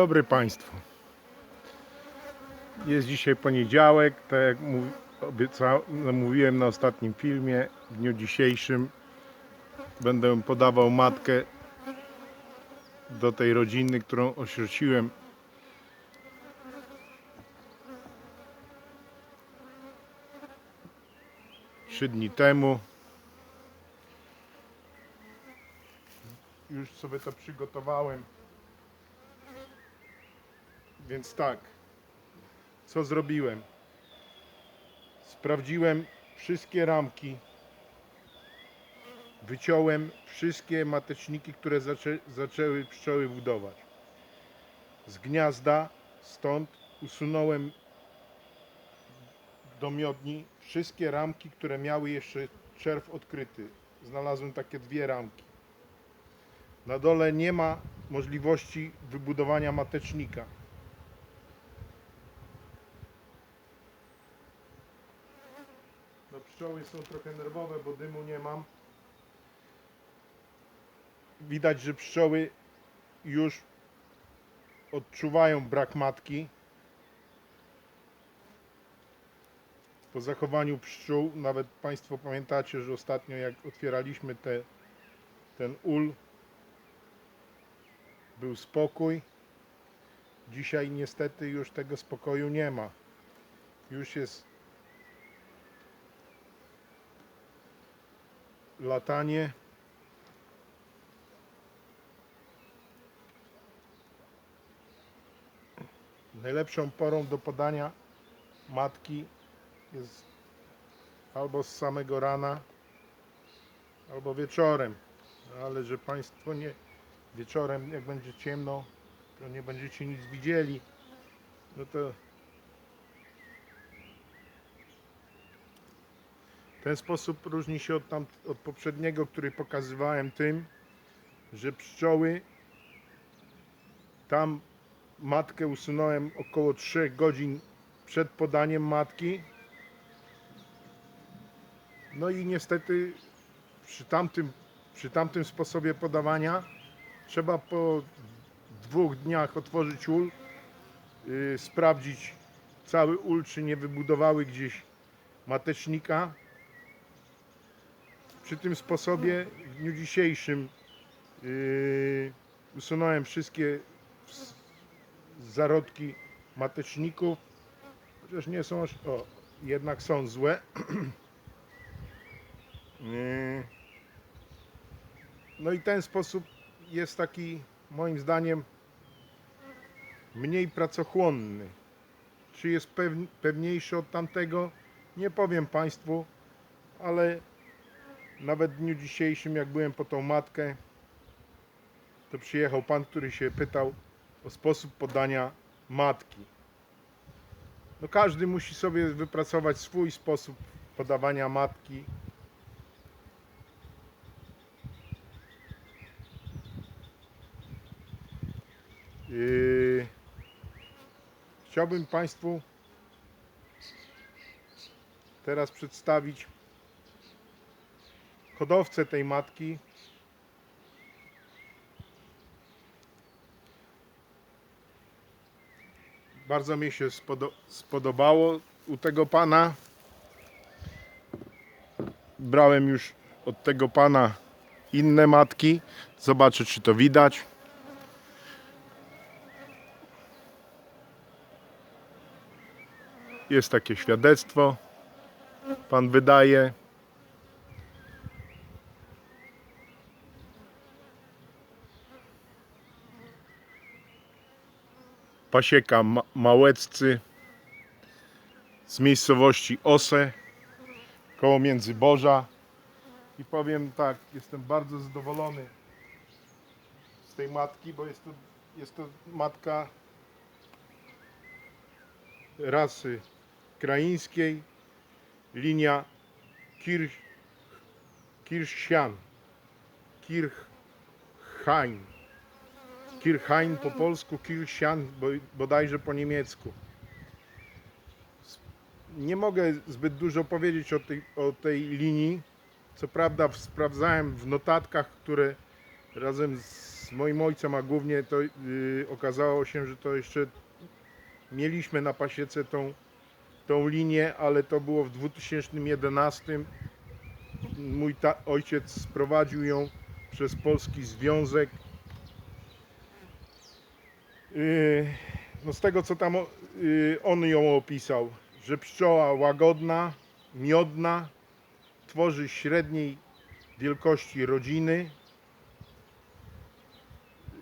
Dobry Państwu. Jest dzisiaj poniedziałek, tak jak mówiłem na ostatnim filmie. W dniu dzisiejszym będę podawał matkę do tej rodziny, którą osierociłem. Trzy dni temu. Już sobie to przygotowałem. Więc tak, co zrobiłem? Sprawdziłem wszystkie ramki, wyciąłem wszystkie mateczniki, które zaczę, zaczęły pszczoły budować. Z gniazda, stąd usunąłem do miodni wszystkie ramki, które miały jeszcze czerw odkryty. Znalazłem takie dwie ramki. Na dole nie ma możliwości wybudowania matecznika. Pszczoły są trochę nerwowe, bo dymu nie mam. Widać, że pszczoły już odczuwają brak matki. Po zachowaniu pszczół, nawet Państwo pamiętacie, że ostatnio jak otwieraliśmy te, ten ul, był spokój. Dzisiaj niestety już tego spokoju nie ma. Już jest latanie. Najlepszą porą do podania matki jest albo z samego rana, albo wieczorem. Ale że Państwo nie wieczorem, jak będzie ciemno, to nie będziecie nic widzieli. No to Ten sposób różni się od, tam, od poprzedniego, który pokazywałem tym, że pszczoły tam matkę usunąłem około 3 godzin przed podaniem matki. No i niestety przy tamtym, przy tamtym sposobie podawania trzeba po dwóch dniach otworzyć ul, yy, sprawdzić cały ul, czy nie wybudowały gdzieś matecznika. Przy tym sposobie w dniu dzisiejszym yy, usunąłem wszystkie zarodki mateczników, chociaż nie są o, jednak są złe. Yy. No i ten sposób jest taki moim zdaniem mniej pracochłonny. Czy jest pewn- pewniejszy od tamtego? Nie powiem Państwu, ale nawet w dniu dzisiejszym, jak byłem po tą matkę, to przyjechał pan, który się pytał o sposób podania matki. No każdy musi sobie wypracować swój sposób podawania matki. Yy, Chciałbym Państwu teraz przedstawić hodowcę tej matki. Bardzo mi się spodo- spodobało u tego pana. Brałem już od tego pana inne matki. Zobaczę, czy to widać. Jest takie świadectwo. Pan wydaje. Pasieka Ma- Małeccy z miejscowości Ose koło Międzyborza i powiem tak, jestem bardzo zadowolony z tej matki, bo jest to, jest to matka rasy kraińskiej linia Kirch, Kirchsian Kirchhain Kirchhain po polsku, Kirchsian bo- bodajże po niemiecku. Nie mogę zbyt dużo powiedzieć o tej, o tej linii. Co prawda sprawdzałem w notatkach, które razem z moim ojcem, a głównie to y, okazało się, że to jeszcze mieliśmy na pasiece tą, tą linię, ale to było w 2011. Mój ta, ojciec sprowadził ją przez Polski Związek. Y, no z tego co tam o- y, on ją opisał, że pszczoła łagodna, miodna, tworzy średniej wielkości rodziny,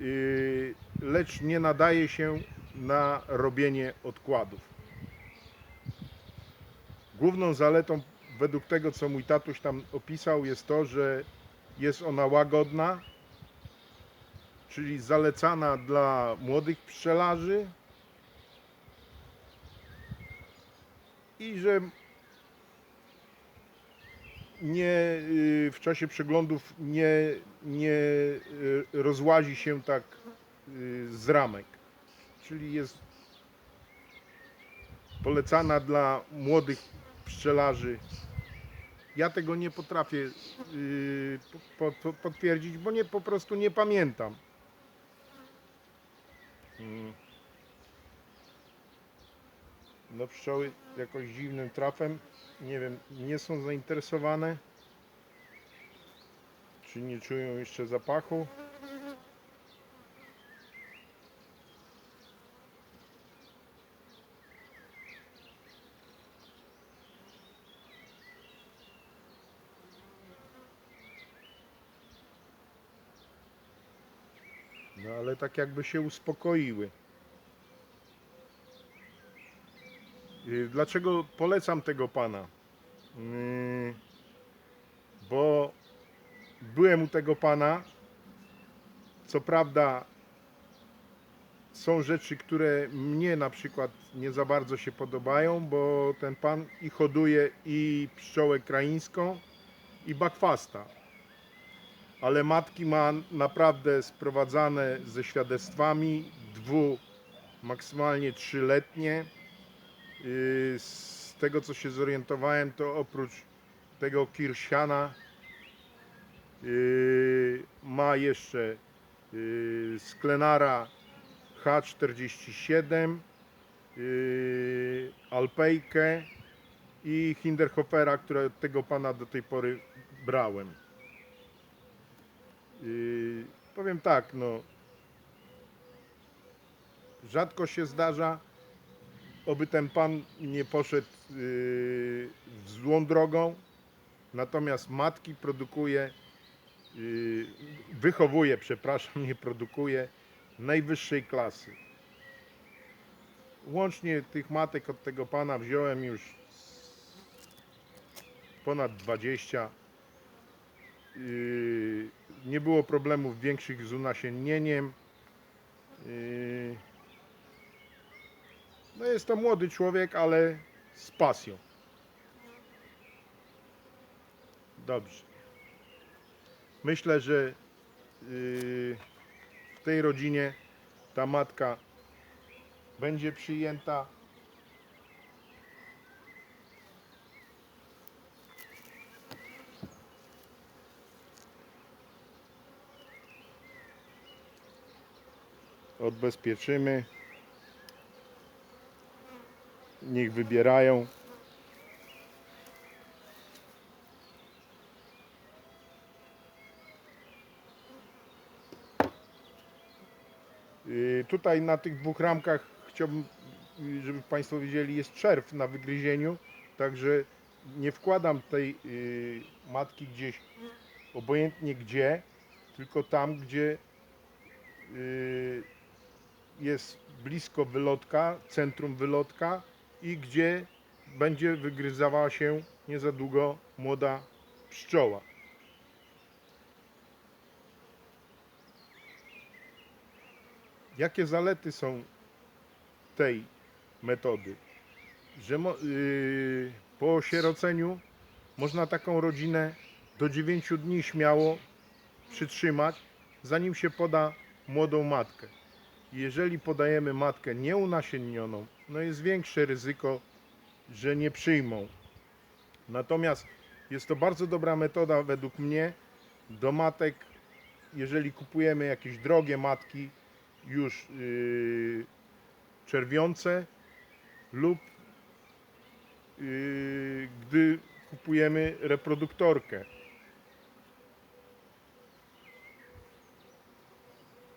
y, lecz nie nadaje się na robienie odkładów. Główną zaletą, według tego co mój tatuś tam opisał, jest to, że jest ona łagodna, czyli zalecana dla młodych pszczelarzy i że nie y, w czasie przeglądów nie, nie y, rozłazi się tak y, z ramek. Czyli jest polecana dla młodych pszczelarzy. Ja tego nie potrafię po, po, potwierdzić, bo nie, po prostu nie pamiętam. Mm. No pszczoły jakoś dziwnym trafem, nie wiem, nie są zainteresowane. Czy nie czują jeszcze zapachu? Tak jakby się uspokoiły. Y, Dlaczego polecam tego pana? Yy, Bo byłem u tego pana. Co prawda są rzeczy, które mnie na przykład nie za bardzo się podobają, bo ten pan i hoduje i pszczołę kraińską i bakwasta. Ale matki ma naprawdę sprowadzane ze świadectwami dwu, maksymalnie trzyletnie. Yy, Z tego co się zorientowałem, to oprócz tego Kirsiana yy, ma jeszcze Sklenara H47, yy, Alpejkę i Hinderhofera, które od tego pana do tej pory brałem. Powiem tak, no rzadko się zdarza, oby ten pan nie poszedł yy, złą drogą, natomiast matki produkuje, yy, wychowuje, przepraszam, nie produkuje najwyższej klasy. Łącznie tych matek od tego pana wziąłem już ponad 20. Yy, nie było problemów większych z unasiennieniem. Yy, no jest to młody człowiek, ale z pasją. Dobrze. Myślę, że yy, w tej rodzinie ta matka będzie przyjęta. Odbezpieczymy. Niech wybierają. Y, Tutaj na tych dwóch ramkach chciałbym, żeby Państwo wiedzieli, jest czerw na wygryzieniu, także nie wkładam tej y, matki gdzieś, obojętnie gdzie, tylko tam, gdzie y, jest blisko wylotka, centrum wylotka i gdzie będzie wygryzała się nie za długo młoda pszczoła. Jakie zalety są tej metody? Że yy, po osieroceniu można taką rodzinę do 9 dni śmiało przytrzymać, zanim się poda młodą matkę. Jeżeli podajemy matkę nieunasiennioną, no jest większe ryzyko, że nie przyjmą. Natomiast jest to bardzo dobra metoda według mnie do matek jeżeli kupujemy jakieś drogie matki już yy, czerwiące lub yy, gdy kupujemy reproduktorkę.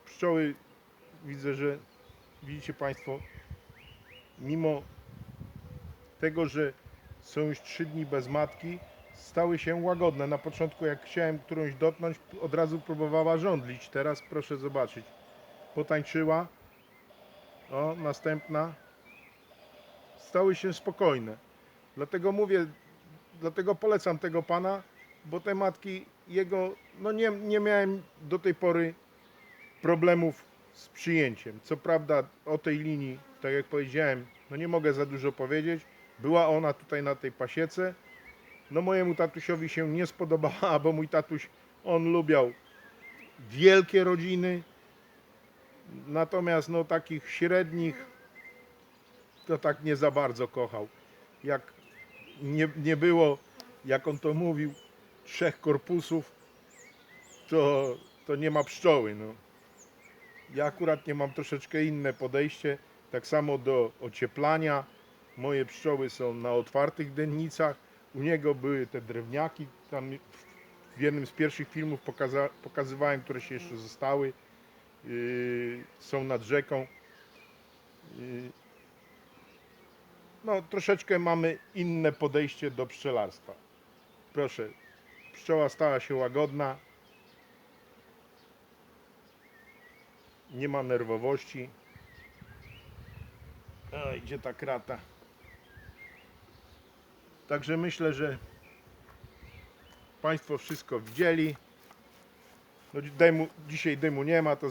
Pszczoły widzę, że widzicie Państwo, mimo tego, że są już trzy dni bez matki, stały się łagodne. Na początku, jak chciałem którąś dotknąć, od razu próbowała żądlić. Teraz proszę zobaczyć, potańczyła. O, następna. Stały się spokojne. Dlatego mówię, dlatego polecam tego pana, bo te matki jego, no nie, nie miałem do tej pory problemów z przyjęciem. Co prawda o tej linii, tak jak powiedziałem, no nie mogę za dużo powiedzieć. Była ona tutaj na tej pasiece. No mojemu tatusiowi się nie spodobała, bo mój tatuś, on lubiał wielkie rodziny. Natomiast no takich średnich to tak nie za bardzo kochał. Jak nie, nie było, jak on to mówił, trzech korpusów, to, to nie ma pszczoły. No. Ja akurat nie mam troszeczkę inne podejście, tak samo do ocieplania. Moje pszczoły są na otwartych dennicach. U niego były te drewniaki, tam w jednym z pierwszych filmów pokaza, pokazywałem, które się jeszcze zostały. Yy, są nad rzeką. Yy, no, troszeczkę mamy inne podejście do pszczelarstwa. Proszę, pszczoła stała się łagodna. Nie ma nerwowości. O, idzie ta krata. Także myślę, że Państwo wszystko widzieli. No, dymu, dzisiaj dymu nie ma, to